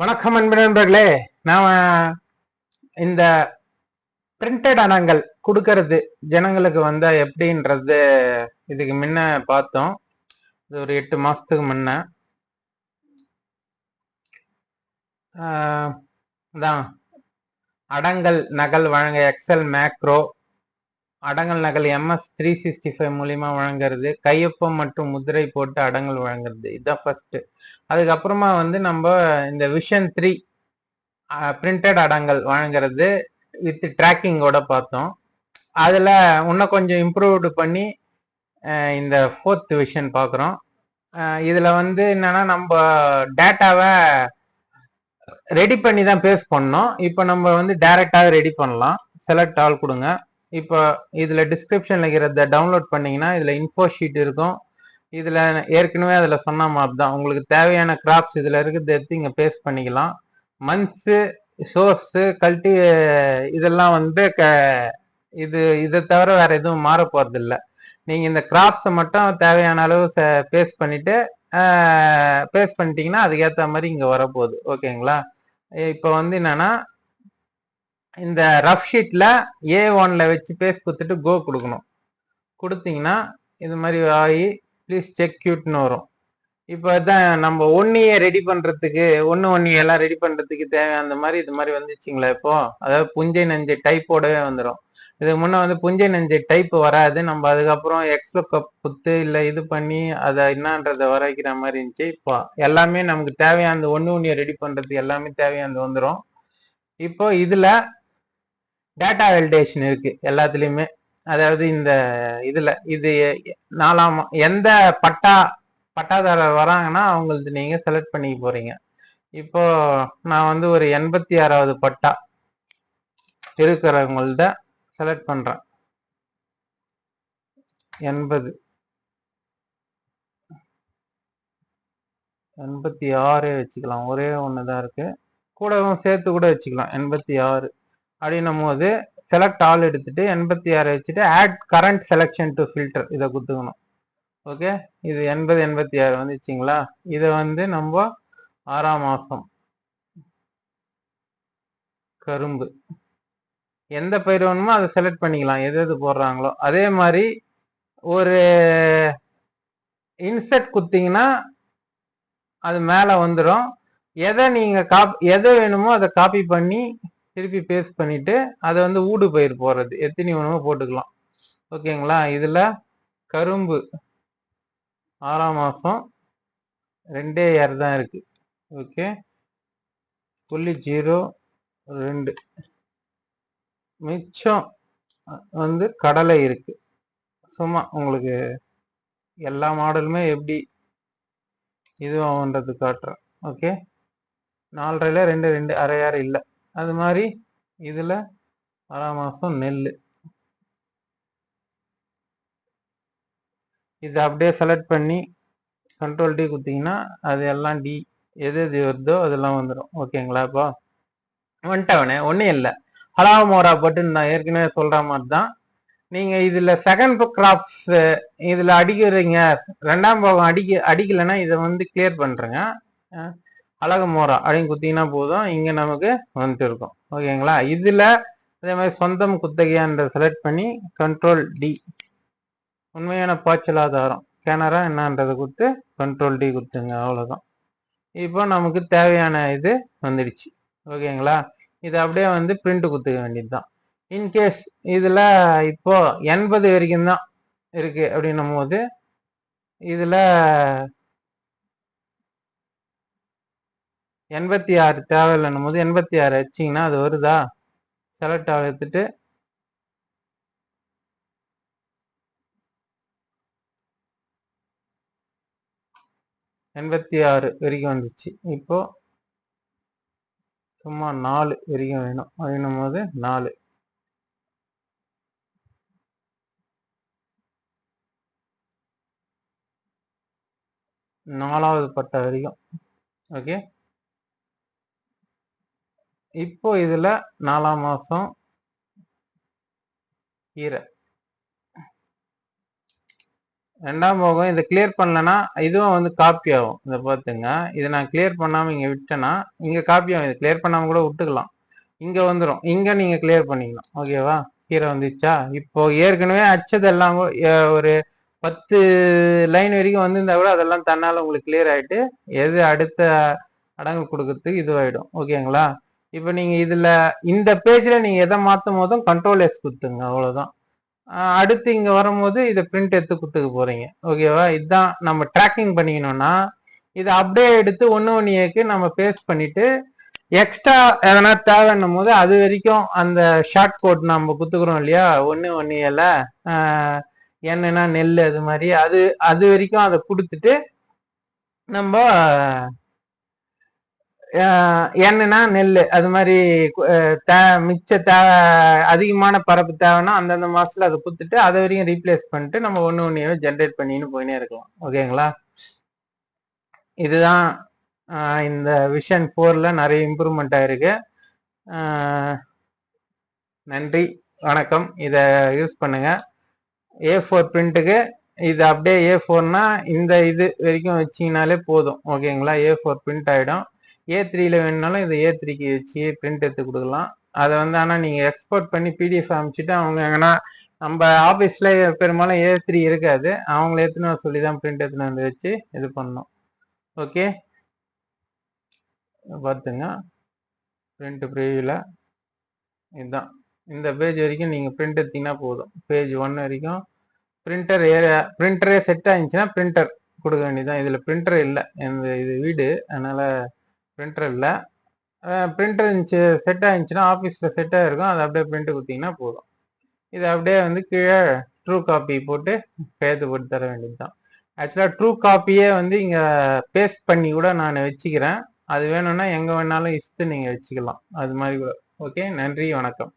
வணக்கம் அன்பு நண்பர்களே. நாம இந்த பிரிண்டட் அணங்கள் கொடுக்கறது ஜனங்களுக்கு வந்தா எப்படின்றது இதுக்கு முன்ன பார்த்தோம். இது ஒரு எட்டு மாசத்துக்கு முன்ன. அதான் அடங்கல் நகல் வழங்க எக்ஸல் மேக்ரோ அடங்கல் நகல் எம்எஸ் த்ரீ சிக்ஸ்டி ஃபைவ் மூலியமா வழங்குறது. கையொப்பம் மற்றும் முதிரை போட்டு அடங்கல் வழங்குறது. இதுதான் ஃபர்ஸ்ட் அதுக்கப்புறமா வந்து நம்ம இந்த விஷன் த்ரீ பிரிண்டட் அடங்கல் வழங்குறது வித் ட்ராக்கிங்கோட பார்த்தோம். அதில் இன்னும் கொஞ்சம் இம்ப்ரூவ்டு பண்ணி இந்த ஃபோர்த் விஷன் பார்க்குறோம். இதில் வந்து என்னன்னா நம்ம டேட்டாவை ரெடி பண்ணி தான் பேஸ் பண்ணோம். இப்போ நம்ம வந்து டேரெக்டாக ரெடி பண்ணலாம். செலக்ட் ஆல் கொடுங்க. இப்போ இதில் டிஸ்கிரிப்ஷனில் இருக்கிறத டவுன்லோட் பண்ணீங்கன்னா இதில் இன்ஃபோ ஷீட் இருக்கும். இதில் ஏற்கனவே அதில் சொன்ன மாதிரி தான் உங்களுக்கு தேவையான கிராப்ஸ் இதில் இருக்கிறத எடுத்து இங்கே பேஸ்ட் பண்ணிக்கலாம். மந்த்ஸு சோர்ஸு கல்டி இதெல்லாம் வந்து க இது இதை தவிர வேற எதுவும் மாற போகிறதில்ல இல்லை நீங்கள் இந்த கிராப்ஸை மட்டும் தேவையான அளவு பேஸ்ட் பண்ணிட்டு பேஸ்ட் பண்ணிட்டீங்கன்னா அதுக்கேற்ற மாதிரி இங்கே வரப்போகுது. ஓகேங்களா இப்போ வந்து என்னன்னா இந்த ரஃப் ஷீட்டில் ஏ ஒன்ல வச்சு பேஸ் கொடுத்துட்டு கோ கொடுக்கணும். கொடுத்தீங்கன்னா இது மாதிரி ஆகி ப்ளீஸ் செக் கியூட்னு வரும். இப்போ தான் நம்ம ஒன்னியை ரெடி பண்ணுறதுக்கு ஒன்று ஒன்று எல்லாம் ரெடி பண்ணுறதுக்கு தேவை அந்த மாதிரி இது மாதிரி வந்துச்சுங்களா இப்போ? அதாவது புஞ்சை நஞ்சை டைப்போடவே வந்துடும் இதுக்கு முன்னே வந்து புஞ்சை நஞ்சை டைப் வராது. நம்ம அதுக்கப்புறம் எக்ஸ்போ கப் குத்து இல்லை இது பண்ணி அதை என்னன்றதை வர வைக்கிற மாதிரி இருந்துச்சு. இப்போ எல்லாமே நமக்கு தேவையான ஒன்று ஒன்றிய ரெடி பண்ணுறதுக்கு எல்லாமே தேவையானது வந்துடும் இப்போ இதில் டேட்டா வெலிடேஷன் இருக்கு எல்லாத்துலேயுமே. அதாவது இந்த இதுல இது நாலாம் எந்த பட்டா பட்டாதாரர் வராங்கன்னா அவங்களுக்கு நீங்க செலக்ட் பண்ணிக்க போறீங்க. இப்போ நான் வந்து ஒரு எண்பத்தி ஆறாவது பட்டா இருக்கிறவங்கள்ட்ட செலக்ட் பண்றேன். எண்பது. எண்பத்தி ஆறே வச்சுக்கலாம். ஒரே ஒன்று தான் இருக்கு. கூடவும் சேர்த்து கூட வச்சுக்கலாம். எண்பத்தி ஆறு. அப்படின்னும் போது செலக்ட் ஆல் எடுத்துட்டு எண்பத்தி ஆறு வச்சுட்டு add current selection to filter இதை கொடுத்துக்கணும். ஓகே இது எண்பது எண்பத்தி ஆறு வந்துச்சுங்களா? இதை வந்து நம்ம ஆறாம் மாசம் கரும்பு. எந்த பயிர் வேணுமோ அதை செலக்ட் பண்ணிக்கலாம். எது எது போடுறாங்களோ. அதே மாதிரி ஒரு இன்செர்ட் குத்திங்கன்னா அது மேலே வந்துடும் எதை நீங்கள் காப் எதை வேணுமோ அதை காப்பி பண்ணி திருப்பி பேஸ்ட் பண்ணிட்டு அதை வந்து ஊடு பயிர் போடுறது. எத்தனை வேணுமோ போட்டுக்கலாம். ஓகேங்களா? இதில் கரும்பு ஆறாம் மாதம் ரெண்டே ஏர் தான் இருக்குது ஓகே. புள்ளி ஜீரோ ரெண்டு. மிச்சம் வந்து கடலை இருக்குது சும்மா உங்களுக்கு எல்லா மாடலுமே எப்படி இதுவாகன்றது காட்டுறேன். ஓகே. நாலரைல ரெண்டு ரெண்டு அரை அரை இல்லை. அது மாதிரி இதுல ஆறாம் நெல் இதை அப்படியே செலக்ட் பண்ணி கண்ட்ரோல் டி குத்திங்கன்னா அது எல்லாம் டி எது எது வருதோ அதெல்லாம் வந்துடும் ஓகேங்களா இப்போ? வந்துட்டவனே ஒன்றும் இல்லை. ஹலாவ மோரா போட்டு நான் ஏற்கனவே சொல்கிற மாதிரி தான். நீங்கள் இதில் செகண்ட் கிராப்ஸ் இதில் அடிக்கிறீங்க. ரெண்டாம் பாகம் அடிக்க அடிக்கலைன்னா இதை வந்து கிளியர் பண்ணுறேங்க அழகு மோரா அப்படின்னு குத்திங்கன்னா போதும். இங்க நமக்கு வந்துட்டு இருக்கும். ஓகேங்களா இதுல அதே மாதிரி சொந்தம் குத்தகையான்ற செலக்ட் பண்ணி கண்ட்ரோல் டி உண்மையான பாய்ச்சல் ஆதாரம் கேனரா என்னன்றதை கொடுத்து கண்ட்ரோல் டி கொடுத்துங்க. அவ்வளோதான் இப்போ நமக்கு தேவையான இது வந்துடுச்சு. ஓகேங்களா இது அப்படியே வந்து பிரிண்ட் குத்துக்க வேண்டியது தான் இன்கேஸ் இதில் இப்போ எண்பது வரைக்கும் தான் இருக்குது அப்படின்னும் போது இதில் எண்பத்தி ஆறு தேவையில்லைன்னும் போது எண்பத்தி ஆறு வச்சிங்கன்னா அது வருதா? செலக்ட் ஆக எடுத்துட்டு எண்பத்தி ஆறு வரைக்கும் வந்துச்சு. இப்போ சும்மா நாலு வரைக்கும் வேணும். அப்படின்னும் போது நாலு. நாலாவது பட்டை வரைக்கும். ஓகே இப்போ இதுல நாலாம் மாசம் கீரை. ரெண்டாம் போகம் இதை கிளியர் பண்ணலன்னா இதுவும் வந்து காப்பி ஆகும். இதை பார்த்துங்க. இதை நான் கிளியர் பண்ணாமல் இங்கே விட்டேன்னா இங்கே காப்பி ஆகும். இதை கிளியர் பண்ணாமல் கூட விட்டுக்கலாம். இங்கே வந்துடும் இங்கே நீங்கள் கிளியர் பண்ணிக்கலாம் ஓகேவா கீரை வந்துச்சா? இப்போ ஏற்கனவே அச்சதெல்லாம் ஒரு பத்து லைன் வரைக்கும் வந்திருந்தா கூட அதெல்லாம் தன்னால் உங்களுக்கு கிளியர் ஆகிட்டு எது அடுத்த அடங்கு கொடுக்கறதுக்கு இதுவாயிடும். ஓகேங்களா இப்போ நீங்கள் இதில் இந்த பேஜில் நீங்கள் எதை மாற்றும் போதும் கண்ட்ரோல் எஸ் கொடுத்துங்க அவ்வளோதான் அடுத்து இங்க வரும்போது இதை பிரிண்ட் எடுத்து குத்துக்க போறீங்க. ஓகேவா இதுதான் நம்ம ட்ராக்கிங் பண்ணிக்கணும்னா இதை அப்படியே எடுத்து ஒன்று ஒன்றியக்கு நம்ம பேஸ்ட் பண்ணிட்டு எக்ஸ்ட்ரா எதனா தேவைன்னும் போது அது வரைக்கும் அந்த ஷார்ட் கோட் நம்ம குத்துக்கிறோம் இல்லையா? ஒன்று ஒன்றியல என்னன்னா நெல் அது மாதிரி அது அது வரைக்கும் அதை கொடுத்துட்டு நம்ம என்னன்னா நெல் அது மாதிரி தே மிச்ச தேவை அதிகமான பரப்பு தேவைன்னா அந்தந்த மாசத்துல அதை குத்துட்டு அதை வரையும் ரீப்ளேஸ் பண்ணிட்டு நம்ம ஒன்று ஒன்றையவே ஜென்ரேட் பண்ணின்னு போயினே இருக்கலாம். ஓகேங்களா? இதுதான் இந்த விஷன் ஃபோரில் நிறைய இம்ப்ரூவ்மெண்ட் ஆயிருக்கு. நன்றி வணக்கம். இதை யூஸ் பண்ணுங்க. ஏ ஃபோர் பிரிண்ட்டுக்கு இது அப்படியே ஏ ஃபோர்னா இந்த இது வரைக்கும் வச்சிங்கனாலே போதும். ஓகேங்களா? ஏ ஃபோர் பிரிண்ட் ஆகிடும் ஏ த்ரீல வேணுனாலும் இதை ஏ த்ரீக்கு வச்சு பிரிண்ட் எடுத்து கொடுக்கலாம். அதை வந்து ஆனால் நீங்கள் எக்ஸ்போர்ட் பண்ணி பிடிஎஃப் அமைச்சிட்டு அவங்க எங்கன்னா நம்ம ஆஃபீஸில் பெரும்பாலும் ஏ த்ரீ இருக்காது. அவங்கள எத்தனை வர சொல்லி தான் பிரிண்ட் எடுத்துன்னு வந்து வச்சு இது பண்ணணும். ஓகே பார்த்துங்க பிரிண்ட் ப்ரிவியூவில் இதுதான் இந்த பேஜ் வரைக்கும் நீங்கள் பிரிண்ட் எடுத்தீங்கன்னா போதும். பேஜ் ஒன் வரைக்கும் பிரிண்டர் ஏரியா பிரிண்டரே செட் ஆயிடுச்சுன்னா பிரிண்டர் கொடுக்க வேண்டியதுதான். இதில் பிரிண்டர் இல்லை. இந்த இது வீடு. அதனால் பிரிண்டர் இல்லை. பிரிண்டர் இருந்துச்சு செட் ஆயிருந்துச்சுன்னா ஆஃபீஸில் செட்டாக இருக்கும் அதை அப்படியே பிரிண்ட் கொடுத்தீங்கன்னா போதும். இது அப்படியே வந்து கீழே ட்ரூ காப்பி போட்டு கையெழுத்து போட்டு தர வேண்டியது தான் ஆக்சுவலாக ட்ரூ காப்பியே வந்து இங்கே பேஸ்ட் பண்ணி கூட நான் வச்சுக்கிறேன். அது வேணும்னா எங்கே வேணாலும் இஸ்து நீங்கள் வச்சுக்கலாம். அது மாதிரி கூட. ஓகே நன்றி வணக்கம்.